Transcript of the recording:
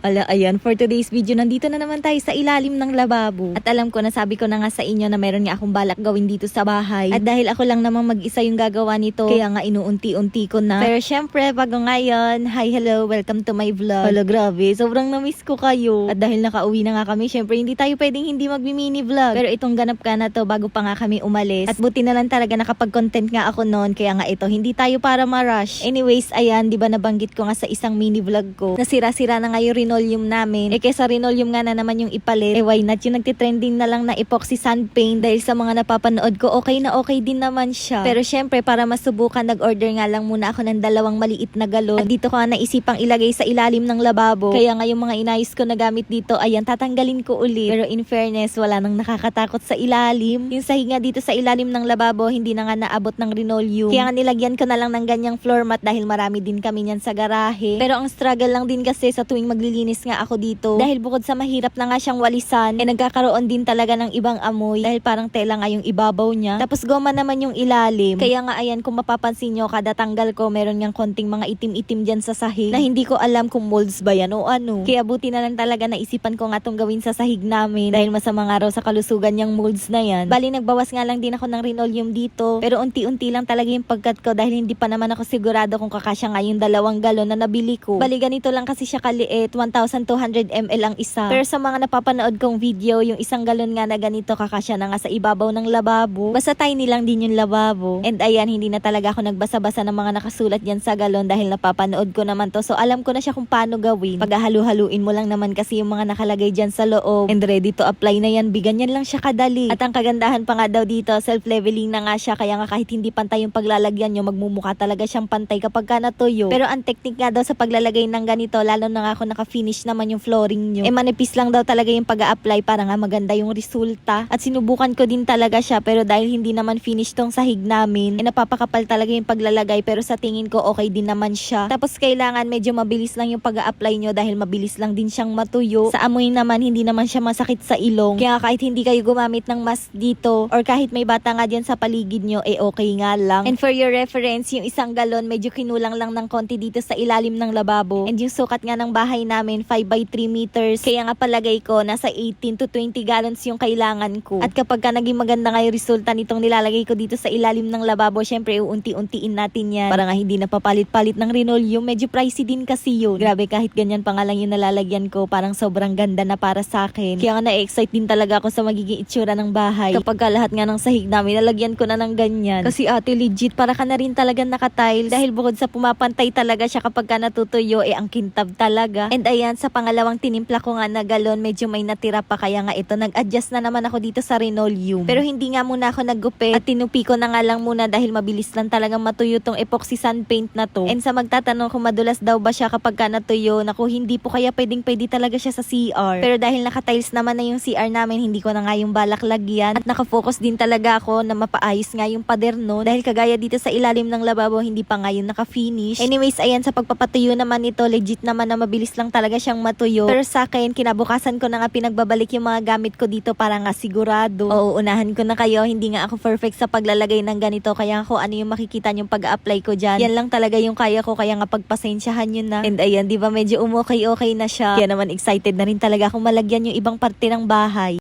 Ala, ayan, for today's video, nandito na naman tayo sa ilalim ng lababo. At alam ko, nasabi ko na nga sa inyo na meron nga akong balak gawin dito sa bahay. At dahil ako lang naman mag-isa yung gagawa nito, kaya nga inuunti-unti ko na. Pero syempre, bago ngayon, hi, hello, welcome to my vlog. Hala, grabe, sobrang na-miss ko kayo. At dahil nakauwi na nga kami, syempre, hindi tayo pwedeng hindi mag-mini vlog. Pero itong ganap ka na to, bago pa nga kami umalis. At buti na lang talaga nakapag-content nga ako noon, kaya nga ito, hindi tayo para ma-rush. Anyways, ayan, di ba nabanggit ko nga sa isang mini vlog ko, nasira-sira na nga yung linoleum namin. Eh kesa linoleum nga na naman yung ipalit, eh why not yung nagtitrending na lang na epoxy sand paint dahil sa mga napapanood ko, okay na okay din naman siya. Pero syempre, para masubukan, nag-order nga lang muna ako ng dalawang maliit na galon. At dito ko nga naisipang ilagay sa ilalim ng lababo. Kaya nga yung mga inayos ko na gamit dito, ayan, tatanggalin ko ulit. Pero in fairness, wala nang nakakatakot sa ilalim. Yung sahig nga dito sa ilalim ng lababo, hindi na nga naabot ng linoleum. Kaya nga nilagyan ko na lang ng ganyang floor mat dahil marami din kami niyan sa garahe. Pero ang struggle lang din kasi sa tuwing maglilinis nga ako dito. Dahil bukod sa mahirap na nga siyang walisan, eh nagkakaroon din talaga ng ibang amoy. Dahil parang tela nga yung ibabaw niya. Tapos goma naman yung ilalim. Kaya nga ayan, kung mapapansin nyo, kada tanggal ko, meron niyang konting mga itim-itim dyan sa sahig. Na hindi ko alam kung molds ba yan o ano. Kaya buti na lang talaga naisipan ko nga tong gawin sa sahig namin. Dahil masama nga raw sa kalusugan yung molds na yan. Bali, nagbawas nga lang din ako ng linoleum dito. Pero unti-unti lang talaga yung pagkat ko dahil hindi pa naman ako sigurado kung kakasya nga yung dalawang galon na nabili ko. Bali, ganito lang kasi siya kaliit. 1,200 ml ang isa. Pero sa mga napapanood kong video, yung isang galon nga na ganito kakasya na nga sa ibabaw ng lababo. Basta tiny lang din yung lababo. And ayan, hindi na talaga ako nagbasa-basa ng mga nakasulat yan sa galon dahil napapanood ko naman to. So alam ko na siya kung paano gawin. Paghahalu-haluin mo lang naman kasi yung mga nakalagay dyan sa loob. And ready to apply na yan. Bigan yan lang siya kadali. At ang kagandahan pa nga daw dito, self-leveling na nga siya. Kaya nga kahit hindi pantay yung paglalagyan nyo, magmumukha talaga siyang pantay kapag ka natuyo. Pero ang technique nga daw sa paglalagay ng ganito, lalo na nga ako naka-finish naman yung flooring nyo. Eh manipis lang daw talaga yung pag apply para nga maganda yung resulta. At sinubukan ko din talaga siya pero dahil hindi naman finish tong sahig namin, eh napapakapal talaga yung paglalagay pero sa tingin ko okay din naman siya. Tapos kailangan medyo mabilis lang yung pag apply nyo dahil mabilis lang din siyang matuyo. Sa amoy naman, hindi naman siya masakit sa ilong. Kaya kahit hindi kayo gumamit ng mask dito or kahit may bata nga dyan sa paligid nyo, eh okay nga lang. And for your reference, yung isang galon medyo kinulang lang ng konti dito sa ilalim ng lababo. And yung sukat nga ng bahay namin, 5 by 3 meters. Kaya nga palagay ko, nasa 18 to 20 gallons yung kailangan ko. At kapag ka naging maganda nga yung resulta nitong nilalagay ko dito sa ilalim ng lababo, syempre uunti-untiin natin yan. Para nga hindi napapalit-palit ng linoleum. Medyo pricey din kasi yun. Grabe, kahit ganyan pa nga lang yung nalalagyan ko, parang sobrang ganda na para sa akin. Kaya nga na-excite din talaga ako sa magiging itsura ng bahay. Kapag ka lahat nga ng sahig namin, nalagyan ko na ng ganyan. Kasi ate, legit, para ka na rin talaga nakatiles. Dahil bukod sa pumapantay talaga siya kapag ka natutuyo, eh ang kintab talaga. And ayan, sa pangalawang tinimpla ko nga na galon, medyo may natira pa. Kaya nga ito, nag-adjust na naman ako dito sa linoleum. Pero hindi nga muna ako naggupit. At tinupi ko na nga lang muna dahil mabilis lang talaga matuyo tong epoxy sand paint na to. And sa magtatanong kung madulas daw ba siya kapag ka natuyo, naku, hindi po kaya pwedeng pwede talaga siya sa CR. Pero dahil nakatiles naman na yung CR namin, hindi ko na nga yung balak lagyan. At nakafocus din talaga ako na mapaayos nga yung pader no. Dahil kagaya dito sa ilalim ng lababo, hindi pa nga yung naka-finish. Anyways, ayan, sa pagpapatuyo naman ito, legit naman na mabilis lang talaga siyang matuyo. Pero sa akin, kinabukasan ko na nga pinagbabalik yung mga gamit ko dito para nga sigurado. Oo, unahan ko na kayo. Hindi nga ako perfect sa paglalagay ng ganito. Kaya ako ano yung makikita yung pag-apply ko dyan. Yan lang talaga yung kaya ko. Kaya nga pagpasensyahan yun na. And ayan, di ba medyo umokay-okay na siya. Kaya naman excited na rin talaga akong malagyan yung ibang parte ng bahay.